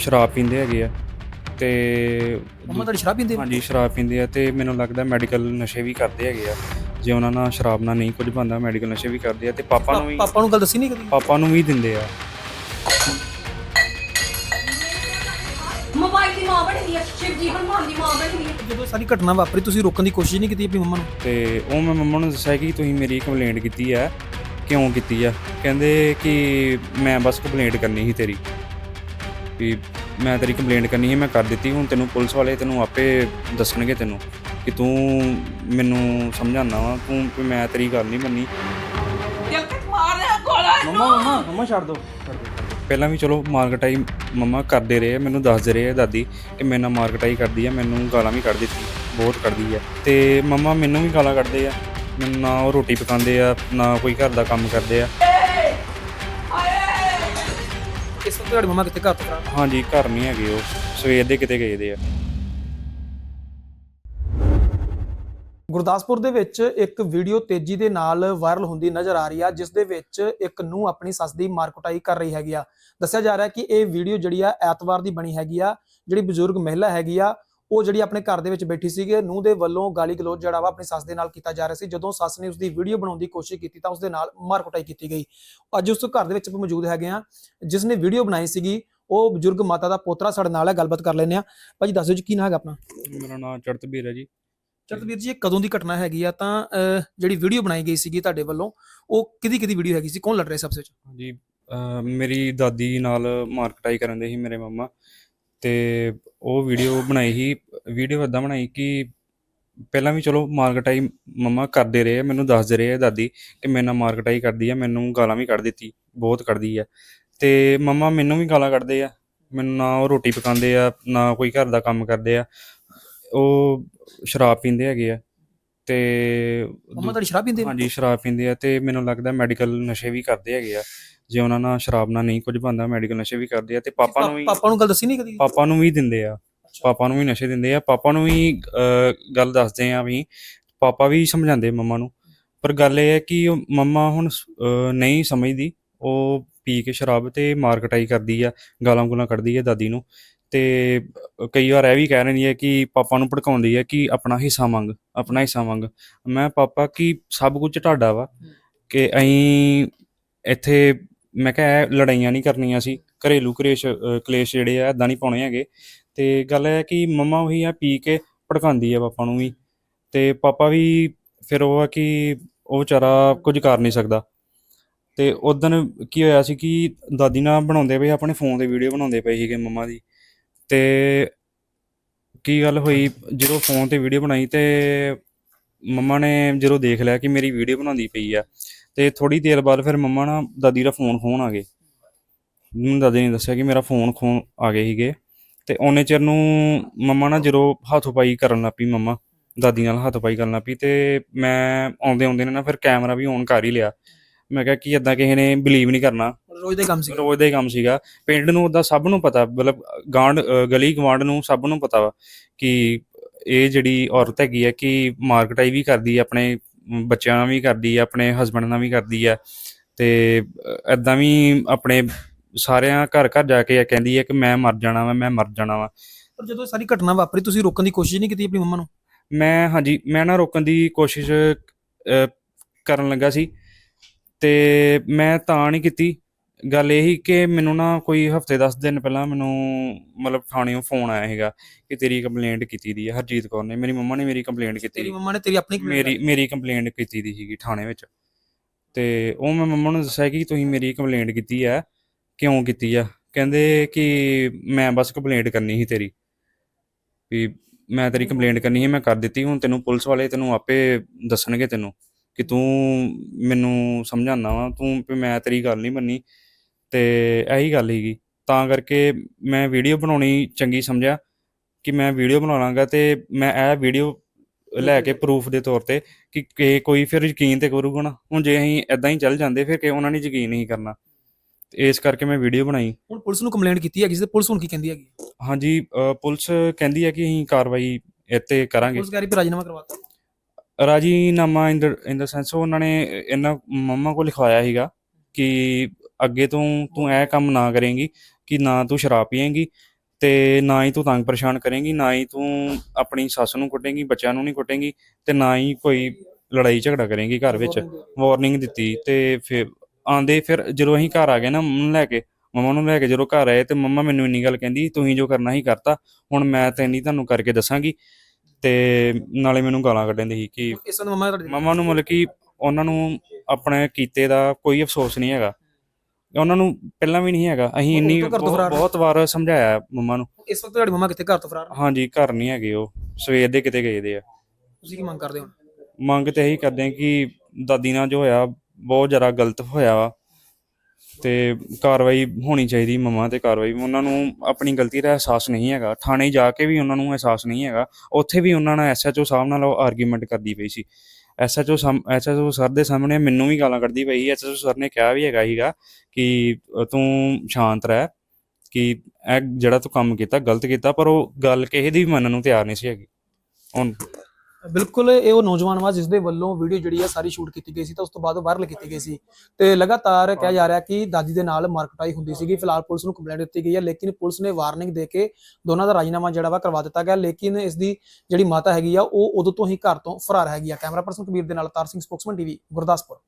ਸ਼ਰਾਬ ਪੀਂਦੇ ਹੈਗੇ ਆ ਤੇ ਮੰਮਾ ਤੁਹਾਡੀ ਸ਼ਰਾਬ ਪੀਂਦੇ ਹਾਂਜੀ ਸ਼ਰਾਬ ਪੀਂਦੇ ਆ ਤੇ ਮੈਨੂੰ ਲੱਗਦਾ ਮੈਡੀਕਲ ਨਸ਼ੇ ਵੀ ਕਰਦੇ ਹੈਗੇ ਆ। ਜੇ ਉਹਨਾਂ ਨਾਲ ਸ਼ਰਾਬ ਨਾਲ ਨਹੀਂ ਕੁਝ ਬੰਦਾ ਮੈਡੀਕਲ ਨਸ਼ੇ ਵੀ ਕਰਦੇ ਆ ਤੇ ਪਾਪਾ ਨੂੰ ਵੀ ਪਾਪਾ ਨੂੰ ਗੱਲ ਦੱਸੀ ਨਹੀਂ ਕਦੀ? ਪਾਪਾ ਨੂੰ ਵੀ ਦਿੰਦੇ ਆ। ਮੋਬਾਈਲ ਦੀ ਮਾਂ ਬਣੀ ਹੈ ਸ਼ਿਵਜੀ ਹਨੂਮਾਨ ਦੀ ਮਾਂ ਬਣੀ ਹੈ ਜਦੋਂ ਸਾਰੀ ਘਟਨਾ ਵਾਪਰੀ ਤੁਸੀਂ ਰੋਕਣ ਦੀ ਕੋਸ਼ਿਸ਼ ਨਹੀਂ ਕੀਤੀ ਆਪਣੀ ਮੰਮਾ ਨੂੰ? ਤੇ ਉਹ ਮੈਂ ਮੰਮਾ ਨੂੰ ਦੱਸਿਆ ਕਿ ਤੁਸੀਂ ਮੇਰੀ ਕੰਪਲੇਂਟ ਕੀਤੀ ਆ। ਕਿਉਂ ਕੀਤੀ ਆ? ਕਹਿੰਦੇ ਕਿ ਮੈਂ ਬਸ ਕੰਪਲੇਂਟ ਕਰਨੀ ਸੀ ਤੇਰੀ। ਵੀ ਮੈਂ ਤੇਰੀ ਕੰਪਲੇਂਟ ਕਰਨੀ ਸੀ ਮੈਂ ਕਰ ਦਿੱਤੀ ਹੁਣ ਤੈਨੂੰ ਪੁਲਿਸ ਵਾਲੇ ਤੈਨੂੰ ਆਪੇ ਦੱਸਣਗੇ ਤੈਨੂੰ ਕਿ ਤੂੰ ਮੈਨੂੰ ਸਮਝਾਉਣਾ ਵਾ ਤੂੰ ਵੀ ਮੈਂ ਤੇਰੀ ਗੱਲ ਨਹੀਂ ਮੰਨੀ। ਦਿਲ ਤੇ ਮਾਰ ਰਿਹਾ ਗੋਲਾ ਮੰਮਾ ਮੰਮਾ ਮੰਮਾ ਛੱਡ ਦੋ ਪਹਿਲਾਂ ਵੀ ਚਲੋ ਮਾਰਕਟਾਈ ਮੰਮਾ ਕਰਦੇ ਰਹੇ ਆ, ਮੈਨੂੰ ਦੱਸਦੇ ਰਹੇ ਆ ਦਾਦੀ ਕਿ ਮੇਰੇ ਨਾਲ ਮਾਰਕਟਾਈ ਕਰਦੀ ਆ ਮੈਨੂੰ ਗਾਲਾਂ ਵੀ ਕੱਢ ਦਿੱਤੀ ਬਹੁਤ ਕੱਢਦੀ ਆ। ਤੇ ਮੰਮਾ ਮੈਨੂੰ ਵੀ ਗਾਲਾਂ ਕੱਢਦੇ ਆ ਮੈਨੂੰ ਨਾ ਉਹ ਰੋਟੀ ਪਕਾਉਂਦੇ ਆ ਨਾ ਕੋਈ ਘਰ ਦਾ ਕੰਮ ਕਰਦੇ ਆ। ਤੁਹਾਡੀ ਮੰਮਾ ਕਿੱਥੇ ਘਰ ਤੋਂ ਫਰਾਰ ਹਾਂਜੀ ਘਰ ਨਹੀਂ ਹੈਗੇ ਉਹ। ਸਵੇਰ ਦੇ ਕਿਤੇ ਗਏ ਦੇ ਆ। ਗੁਰਦਾਸਪੁਰ ਦੇ ਵਿੱਚ ਇੱਕ ਵੀਡੀਓ ਤੇਜ਼ੀ ਦੇ ਨਾਲ ਵਾਇਰਲ ਹੁੰਦੀ ਨਜ਼ਰ ਆ ਰਹੀ ਆ ਜਿਸ ਦੇ ਵਿੱਚ ਇੱਕ ਨੂੰ ਆਪਣੀ ਸੱਸ ਦੀ ਮਾਰਕੁਟਾਈ ਕਰ ਰਹੀ ਹੈਗੀ ਆ। ਦੱਸਿਆ ਜਾ ਰਿਹਾ ਕਿ ਇਹ ਵੀਡੀਓ ਜਿਹੜੀ ਆ ਐਤਵਾਰ ਦੀ ਬਣੀ ਹੈਗੀ ਆ ਜਿਹੜੀ ਬਜ਼ੁਰਗ ਮਹਿਲਾ ਹੈਗੀ ਆ ਉਹ ਜਿਹੜੀ ਆਪਣੇ ਘਰ ਦੇ ਵਿੱਚ ਬੈਠੀ ਸੀਗੀ ਨੂੰ ਦੇ ਵੱਲੋਂ ਗਾਲੀ ਗਲੋਚ ਜਿਹੜਾ ਵਾ ਆਪਣੀ ਸੱਸ ਦੇ ਨਾਲ ਕੀਤਾ ਜਾ ਰਿਹਾ ਸੀ। ਜਦੋਂ ਸੱਸ ਨੇ ਉਸਦੀ ਵੀਡੀਓ ਬਣਾਉਣ ਦੀ ਕੋਸ਼ਿਸ਼ ਕੀਤੀ ਤਾਂ ਉਸਦੇ ਨਾਲ ਮਾਰਕੁਟਾਈ ਕੀਤੀ ਗਈ। ਅੱਜ ਉਸ ਘਰ ਦੇ ਵਿੱਚ ਮੌਜੂਦ ਹੈਗੇ ਆ ਜਿਸ ਨੇ ਵੀਡੀਓ ਬਣਾਈ ਸੀਗੀ ਉਹ ਬਜ਼ੁਰਗ ਮਾਤਾ ਦਾ ਪੋਤਰਾ ਸਾਡੇ ਨਾਲ ਹੈ ਗੱਲਬਾਤ ਕਰ ਲੈਂਦੇ ਆ ਭਾਜੀ ਦੱਸੋ ਜੀ ਕੀ ਨਾਂ ਹੈਗਾ ਆਪਣਾ? ਮੇਰਾ ਨਾਮ ਚੜਤਬੀਰ ਹੈ ਜੀ। ਚਰਤਵੀਰ ਜੀ ਇਹ ਕਦੋਂ ਦੀ ਘਟਨਾ ਹੈਗੀ ਆ? ਤਾਂ ਜਿਹੜੀ ਵੀਡੀਓ ਬਣਾਈ ਗਈ ਸੀਗੀ ਤੁਹਾਡੇ ਵੱਲੋਂ ਉਹ ਕਿਹਦੀ ਕਿਹਦੀ ਵੀਡੀਓ ਹੈਗੀ ਸੀ? ਕੌਣ ਲੜ ਰਿਹਾ ਸਭ ਹਾਂਜੀ ਅਹ ਮੇਰੀ ਦਾਦੀ ਨਾਲ ਮਾਰਕਟਾਈ ਕਰਨ ਦੇ ਸੀ ਮੇਰੇ ਮੰਮਾ। ਤੇ ਉਹ ਵੀਡੀਓ ਬਣਾਈ ਸੀ ਵੀਡੀਓ ਇਦਾਂ ਬਣਾਈ ਕਿ ਪਹਿਲਾਂ ਵੀ ਚਲੋ ਮਾਰਕਟਾਈ ਮੰਮਾ ਕਰਦੇ ਰਹੇ ਆ, ਮੈਨੂੰ ਦੱਸਦੇ ਰਹੇ ਆ ਦਾਦੀ ਕਿ ਮੇਰੇ ਨਾਲ ਮਾਰਕਟਾਈ ਕਰਦੀ ਆ ਮੈਨੂੰ ਗਾਲਾਂ ਵੀ ਕੱਢ ਦਿੱਤੀ ਬਹੁਤ ਕੱਢਦੀ ਆ। ਤੇ ਮੰਮਾ ਮੈਨੂੰ ਵੀ ਗਾਲਾਂ ਕੱਢਦੇ ਆ ਮੈਨੂੰ ਨਾ ਉਹ ਰੋਟੀ ਪਕਾਉਂਦੇ ਆ ਨਾ ਕੋਈ ਘਰ ਦਾ ਕੰਮ ਕਰਦੇ ਆ ਉਹ ਸ਼ਰਾਬ ਪੀਂਦੇ ਹੈਗੇ ਆ। ਤੇ ਮੰਮਾ ਤੁਹਾਡੀ ਸ਼ਰਾਬ ਪੀਂਦੇ ਹਾਂਜੀ ਸ਼ਰਾਬ ਪੀਂਦੇ ਆ ਤੇ ਮੈਨੂੰ ਲੱਗਦਾ ਮੈਡੀਕਲ ਨਸ਼ੇ ਵੀ ਕਰਦੇ ਹੈਗੇ ਆ। ਜੇ ਉਹਨਾਂ ਨਾਲ ਸ਼ਰਾਬ ਨਾਲ ਨਹੀਂ ਕੁਝ ਬੰਦਾ ਮੈਡੀਕਲ ਨਸ਼ੇ ਵੀ ਕਰਦੇ ਆ ਤੇ ਪਾਪਾ ਨੂੰ ਵੀ ਪਾਪਾ ਨੂੰ ਗੱਲ ਦੱਸੀ ਨਹੀਂ ਕਦੀ? ਪਾਪਾ ਨੂੰ ਵੀ ਦਿੰਦੇ ਆ। ਪਾਪਾ ਨੂੰ ਵੀ ਨਸ਼ੇ ਦਿੰਦੇ ਆ। ਪਾਪਾ ਨੂੰ ਵੀ ਅਹ, ਗੱਲ ਦੱਸਦੇ ਆ ਵੀ ਪਾਪਾ ਵੀ ਸਮਝਾਉਂਦੇ ਮੰਮਾ ਨੂੰ। ਪਰ ਗੱਲ ਇਹ ਹੈ ਕਿ ਉਹ ਮੰਮਾ ਹੁਣ ਅਹ, ਨਹੀਂ ਸਮਝਦੀ। ਉਹ ਪੀ ਕੇ ਸ਼ਰਾਬ ਤੇ ਮਾਰਕਟਾਈ ਕਰਦੀ ਆ ਗਾਲਾਂ ਗੁਲਾਂ ਕੱਢਦੀ ਆ ਦਾਦੀ ਨੂੰ। ਤੇ ਕਈ ਵਾਰ ਇਹ ਵੀ ਕਹਿ ਰਹੀ ਹੈ ਕਿ ਪਾਪਾ ਨੂੰ ਭੜਕਾਉਂਦੀ ਹੈ ਕਿ ਆਪਣਾ ਹਿੱਸਾ ਮੰਗ, ਆਪਣਾ ਹਿੱਸਾ ਮੰਗ। ਮੈਂ ਪਾਪਾ, ਕਿ ਸਭ ਕੁਝ ਤੁਹਾਡਾ ਵਾ? ਕਿ ਅਸੀਂ ਇੱਥੇ, ਮੈਂ ਕਿਹਾ, ਇਹ ਲੜਾਈਆਂ ਨਹੀਂ ਕਰਨੀਆਂ ਸੀ। ਘਰੇਲੂ ਕਲੇਸ਼ ਕਲੇਸ਼ ਜਿਹੜੇ ਆ ਇਦਾਂ ਨਹੀਂ ਪਾਉਣੇ ਹੈਗੇ। ਤੇ ਗੱਲ ਇਹ ਹੈ ਕਿ ਮੰਮਾ ਉਹੀ ਆ, ਪੀ ਕੇ ਭੜਕਾਉਂਦੀ ਆ ਪਾਪਾ ਨੂੰ ਵੀ। ਤੇ ਪਾਪਾ ਵੀ ਫਿਰ ਉਹ ਆ ਕਿ ਉਹ ਵਿਚਾਰਾ ਕੁਝ ਕਰ ਨਹੀਂ ਸਕਦਾ। ਤੇ ਉਦੋਂ ਕੀ ਹੋਇਆ ਸੀ ਕਿ ਦਾਦੀ ਨਾਲ ਬਣਾਉਂਦੇ ਪਏ, ਆਪਣੇ ਫੋਨ ਤੇ ਵੀਡੀਓ ਬਣਾਉਂਦੇ ਪਏ ਸੀਗੇ ਮੰਮਾ ਦੀ। ਤੇ ਕੀ ਗੱਲ ਹੋਈ? ਜਦੋਂ ਫੋਨ ਤੇ ਵੀਡੀਓ ਬਣਾਈ ਤੇ ਮੰਮਾ ਨੇ ਜਦੋਂ ਦੇਖ ਲਿਆ ਕਿ ਮੇਰੀ ਵੀਡੀਓ ਬਣਾਉਂਦੀ ਪਈ ਆ, ਤੇ ਥੋੜੀ ਦੇਰ ਬਾਅਦ ਫਿਰ ਮੰਮਾ ਨਾਲ ਦਾਦੀ ਦਾ ਫੋਨ ਖੋਣ ਆ ਗਏ। ਮੈਨੂੰ ਦਾਦੀ ਨੇ ਦੱਸਿਆ ਕਿ ਮੇਰਾ ਫੋਨ ਖੋਣ ਆ ਗਏ ਸੀਗੇ। ਤੇ ਉਹਨੇ ਚਿਰ ਨੂੰ ਮੰਮਾ ਨਾ ਜਦੋਂ ਹੱਥੋਂ-ਪਾਈ ਕਰਨ ਲੱਗ ਪਈ ਮੰਮਾ, ਦਾਦੀ ਨਾਲ ਹੱਥ ਪਾਈ ਕਰਨ ਲੱਗ ਪਈ ਤੇ ਮੈਂ ਆਉਂਦੇ ਆਉਂਦੇ ਨੇ ਨਾ ਫਿਰ ਕੈਮਰਾ ਵੀ ਔਨ ਕਰ ਹੀ ਲਿਆ। ਮੈਂ ਕਿਹਾ ਕਿ ਇਦਾਂ ਕਿਸੇ ਨੇ ਬਲੀਵ ਨਹੀਂ ਕਰਨਾ। ਰੋਜ਼ ਦੇ ਕੰਮ ਸੀ ਰੋਜ਼ ਦਾ ਹੀ ਕੰਮ ਸੀਗਾ। ਪਿੰਡ ਨੂੰ ਉਹਦਾ ਸਭ ਨੂੰ ਪਤਾ ਮਤਲਬ ਗਾਂਡ ਗਲੀ ਗਵਾਂਡ ਨੂੰ ਸਭ ਨੂੰ ਪਤਾ ਵਾ ਕਿ ਇਹ ਜਿਹੜੀ ਔਰਤ ਹੈਗੀ ਹੈ ਕਿ ਮਾਰਕਟਾਈ ਵੀ ਕਰਦੀ ਹੈ ਆਪਣੇ ਬੱਚਿਆਂ ਨਾਲ ਵੀ ਕਰਦੀ ਹੈ ਆਪਣੇ ਹਸਬੰਡ ਨਾਲ ਵੀ ਕਰਦੀ ਹੈ ਤੇ ਐਦਾਂ ਵੀ ਆਪਣੇ ਸਾਰਿਆਂ ਘਰ ਘਰ ਜਾ ਕੇ ਇਹ ਕਹਿੰਦੀ ਹੈ ਕਿ ਮੈਂ ਮਰ ਜਾਣਾ ਵਾ ਮੈਂ ਮਰ ਜਾਣਾ ਵਾ। ਪਰ ਜਦੋਂ ਸਾਰੀ ਘਟਨਾ ਵਾਪਰੀ ਤੁਸੀਂ ਰੋਕਣ ਦੀ ਕੋਸ਼ਿਸ਼ ਨਹੀਂ ਕੀਤੀ ਆਪਣੀ ਮੰਮਾ ਨੂੰ? ਮੈਂ ਹਾਂਜੀ ਮੈਂ ਨਾ ਰੋਕਣ ਦੀ ਕੋਸ਼ਿਸ਼ ਕਰਨ ਲੱਗਾ ਸੀ ਤੇ ਮੈਂ ਤਾਂ ਨਹੀਂ ਕੀਤੀ। ਗੱਲ ਇਹ ਹੀ ਕਿ ਮੈਨੂੰ ਨਾ ਕੋਈ ਹਫ਼ਤੇ 10 ਦਿਨ ਪਹਿਲਾਂ ਮੈਨੂੰ ਮਤਲਬ ਥਾਣਿਓਂ ਫੋਨ ਆਇਆ ਹੈਗਾ ਕਿ ਤੇਰੀ ਕੰਪਲੇਂਟ ਕੀਤੀ ਦੀ ਹੈ ਹਰਜੀਤ ਕੌਰ ਨੇ। ਮੇਰੀ ਮੰਮਾ ਨੇ ਮੇਰੀ ਕੰਪਲੇਂਟ ਕੀਤੀ ਤੇਰੀ ਮੰਮਾ ਨੇ ਤੇਰੀ ਆਪਣੀ complaint ਮੇਰੀ ਮੇਰੀ ਕੰਪਲੇਂਟ ਕੀਤੀ ਦੀ ਸੀਗੀ ਥਾਣੇ ਵਿੱਚ। ਤੇ ਉਹ ਮੈਂ ਮੰਮਾ ਨੂੰ ਦੱਸਿਆ ਕਿ ਤੁਸੀਂ ਮੇਰੀ ਕੰਪਲੇਂਟ ਕੀਤੀ ਹੈ ਕਿਉਂ ਕੀਤੀ ਆ? ਕਹਿੰਦੇ ਕਿ ਮੈਂ ਬਸ ਕੰਪਲੇਂਟ ਕਰਨੀ ਸੀ ਤੇਰੀ। ਵੀ ਮੈਂ ਤੇਰੀ ਕੰਪਲੇਂਟ ਕਰਨੀ ਸੀ ਮੈਂ ਕਰ ਦਿੱਤੀ ਹੁਣ ਤੈਨੂੰ ਪੁਲਿਸ ਵਾਲੇ ਤੈਨੂੰ ਆਪੇ ਦੱਸਣਗੇ ਤੈਨੂੰ ਕਿ ਤੂੰ ਮੈਨੂੰ ਸਮਝਾਉਣਾ ਵਾ ਤੂੰ ਵੀ ਮੈਂ ਤੇਰੀ ਗੱਲ ਨਹੀਂ ਮੰਨੀ। ਤੇ ਇਹੀ ਗੱਲ ਸੀਗੀ। ਤਾਂ ਕਰਕੇ ਮੈਂ ਵੀਡੀਓ ਬਣਾਉਣੀ ਚੰਗੀ ਸਮਝਿਆ ਕਿ ਮੈਂ ਵੀਡੀਓ ਬਣਾ ਲਾਂਗਾ ਤੇ ਮੈਂ ਇਹ ਵੀਡੀਓ ਲੈ ਕੇ ਪ੍ਰੂਫ ਦੇ ਤੌਰ ਤੇ ਕਿ ਕੋਈ ਫਿਰ ਯਕੀਨ ਤੇ ਕਰੂਗਾ ਨਾ। ਹੁਣ ਜੇ ਅਸੀਂ ਇਦਾਂ ਹੀ ਚੱਲ ਜਾਂਦੇ ਫਿਰ ਕਿ ਉਹਨਾਂ ਨੇ ਯਕੀਨ ਨਹੀਂ ਕਰਨਾ। ਤੇ ਇਸ ਕਰਕੇ ਮੈਂ ਵੀਡੀਓ ਬਣਾਈ। ਹੁਣ ਪੁਲਿਸ ਨੂੰ ਕੰਪਲੇਂਟ ਕੀਤੀ ਹੈਗੀ ਸੀ ਤੇ ਪੁਲਿਸ ਹੁਣ ਕੀ ਕਹਿੰਦੀ ਹੈਗੀ? ਹਾਂਜੀ ਅ, ਪੁਲਿਸ ਕਹਿੰਦੀ ਹੈ ਕਿ ਅਸੀਂ ਕਾਰਵਾਈ ਇੱਥੇ ਕਰਾਂਗੇ। ਪੁਲਿਸ ਕਹਿ ਰਹੀ ਵੀ ਰਾਜੀਨਾਮਾ ਕਰਵਾਤਾ। ਰਾਜੀਨਾਮਾ ਇਨ ਦਾ ਸੈਂਸ ਉਹਨਾਂ ਨੇ ਇਹਨਾਂ ਮੰਮਾ ਕੋਲ ਲਿਖਵਾਇਆ ਸੀਗਾ ਕਿ ਅੱਗੇ ਤੋਂ ਤੂੰ ਇਹ ਕੰਮ ਨਾ ਕਰੇਂਗੀ ਕਿ ਨਾ ਤੂੰ ਸ਼ਰਾਬ ਪੀਏਂਗੀ ਤੇ ਨਾ ਹੀ ਤੂੰ ਤੰਗ ਪਰੇਸ਼ਾਨ ਕਰੇਂਗੀ ਨਾ ਹੀ ਤੂੰ ਆਪਣੀ ਸੱਸ ਨੂੰ ਕੁੱਟੇਂਗੀ ਬੱਚਿਆਂ ਨੂੰ ਨਹੀਂ ਕੁੱਟੇਂਗੀ ਤੇ ਨਾ ਹੀ ਕੋਈ ਲੜਾਈ ਝਗੜਾ ਕਰੇਂਗੀ ਘਰ ਵਿੱਚ। ਵਾਰਨਿੰਗ ਦਿੱਤੀ ਤੇ ਫਿਰ ਆਂਦੇ ਫਿਰ ਜਦੋਂ ਅਸੀਂ ਘਰ ਆ ਗਏ ਨਾ ਮੰਮਾ ਨੂੰ ਲੈ ਕੇ ਮੰਮਾ ਨੂੰ ਲੈ ਕੇ ਜਦੋਂ ਘਰ ਆਏ ਤੇ ਮੰਮਾ ਮੈਨੂੰ ਇੰਨੀ ਗੱਲ ਕਹਿੰਦੀ ਤੁਸੀਂ ਜੋ ਕਰਨਾ ਸੀ ਕਰਤਾ ਹੁਣ ਮੈਂ ਤੇ ਨਹੀਂ ਤੁਹਾਨੂੰ ਕਰਕੇ ਦੱਸਾਂਗੀ। ਤੇ ਨਾਲੇ ਮੈਨੂੰ ਗਾਲਾਂ ਕੱਢਣ ਦੀ ਸੀ ਕਿ ਇਸ ਨੂੰ ਮਮਾ ਤੁਹਾਡੇ ਮਮਾ ਨੂੰ ਮਤਲਬ ਕਿ ਉਹਨਾਂ ਨੂੰ ਆਪਣੇ ਕੀਤੇ ਦਾ ਕੋਈ ਅਫਸੋਸ ਨਹੀਂ ਹੈਗਾ। ਉਹਨਾਂ ਨੂੰ ਪਹਿਲਾਂ ਵੀ ਨਹੀਂ ਹੈਗਾ। ਅਸੀਂ ਇੰਨੀ ਤੋਂ ਘਰ ਤੋਂ ਬਹੁਤ ਫਰਾਰ ਨੇ। ਬਹੁਤ ਵਾਰ ਸਮਝਾਇਆ ਮਮਾ ਨੂੰ। ਇਸ ਵਕਤ ਤੁਹਾਡੀ ਮਮਾ ਕਿੱਥੇ? ਘਰ ਤੋਂ ਫਰਾਰ? ਹਾਂਜੀ ਘਰ ਨਹੀਂ ਹੈਗੇ ਉਹ। ਸਵੇਰ ਦੇ ਕਿਤੇ ਗਏ ਦੇ ਆ। ਤੁਸੀਂ ਕੀ ਮੰਗ ਕਰਦੇ ਹੋ? ਮੰਗ ਤੇ ਇਹੀ ਕਰਦੇ ਆ ਕਿ ਦਾਦੀ ਨਾਲ ਜੋ ਹੋਇਆ ਬਹੁਤ ਜ਼ਿਆਦਾ ਗਲਤ ਹੋਇਆ ਵਾ। ਤੇ ਕਾਰਵਾਈ ਹੋਣੀ ਚਾਹੀਦੀ ਮਮਾ ਤੇ ਕਾਰਵਾਈ। ਉਹਨਾਂ ਨੂੰ ਆਪਣੀ ਗਲਤੀ ਦਾ ਅਹਿਸਾਸ ਨਹੀਂ ਹੈਗਾ। ਥਾਣੇ ਜਾ ਕੇ ਵੀ ਉਹਨਾਂ ਨੂੰ ਅਹਿਸਾਸ ਨਹੀਂ ਹੈਗਾ। ਉੱਥੇ ਵੀ ਉਹਨਾਂ ਨਾਲ ਐਸਐਚਓ ਸਾਹਿਬ ਨਾਲ ਉਹ ਆਰਗੂਮੈਂਟ ਕਰਦੀ ਪਈ ਸੀ। ਐਸਐਚਓ ਐਸਐਚਓ ਸਰ ਦੇ ਸਾਹਮਣੇ ਮੈਨੂੰ ਵੀ ਗਾਲਾਂ ਕੱਢਦੀ ਪਈ ਐਸਐਚਓ ਸਰ ਨੇ ਕਿਹਾ ਵੀ ਹੈਗਾ ਹੀਗਾ ਕਿ ਤੂੰ ਸ਼ਾਂਤ ਰਹਿ ਕਿ ਇਹ ਜਿਹੜਾ ਤੂੰ ਕੰਮ ਕੀਤਾ, ਗਲਤ ਕੀਤਾ, ਪਰ ਉਹ ਗੱਲ ਕਿਸੇ ਦੀ ਵੀ ਮੰਨਣ ਨੂੰ ਤਿਆਰ ਨਹੀਂ ਸੀ ਹੈਗੀ। ਹੁਣ ਬਿਲਕੁਲ, ਇਹ ਉਹ ਨੌਜਵਾਨ ਵਾ ਜਿਸ ਦੇ ਵੱਲੋਂ ਵੀਡੀਓ ਜਿਹੜੀ ਆ ਸਾਰੀ ਸ਼ੂਟ ਕੀਤੀ ਗਈ ਸੀ ਤਾਂ ਉਸ ਤੋਂ ਬਾਅਦ ਉਹ ਵਾਇਰਲ ਕੀਤੀ ਗਈ ਸੀ। ਤੇ ਲਗਾਤਾਰ ਕਿਹਾ ਜਾ ਰਿਹਾ ਕਿ ਦਾਦੀ ਦੇ ਨਾਲ ਮਾਰਕਟਾਈ ਹੁੰਦੀ ਸੀਗੀ। ਫਿਲਹਾਲ ਪੁਲਿਸ ਨੂੰ ਕੰਪਲੇਂਟ ਦਿੱਤੀ ਗਈ ਹੈ ਲੇਕਿਨ ਪੁਲਿਸ ਨੇ ਵਾਰਨਿੰਗ ਦੇ ਕੇ ਦੋਨਾਂ ਦਾ ਰਾਜੀਨਾਮਾ ਜਿਹੜਾ ਵਾ ਕਰਵਾ ਦਿੱਤਾ ਗਿਆ। ਲੇਕਿਨ ਇਸ ਦੀ ਜਿਹੜੀ ਮਾਤਾ ਹੈਗੀ ਆ, ਉਹ ਉਦੋਂ ਤੋਂ ਹੀ ਘਰ ਤੋਂ ਫਰਾਰ ਹੈਗੀ ਆ। ਕੈਮਰਾ ਪਰਸਨ ਕਬੀਰ ਦੇ ਨਾਲ ਤਾਰ ਸਿੰਘ ਸਪੋਕਸਮੈਨ ਟੀਵੀ ਗੁਰਦਾਸਪੁਰ।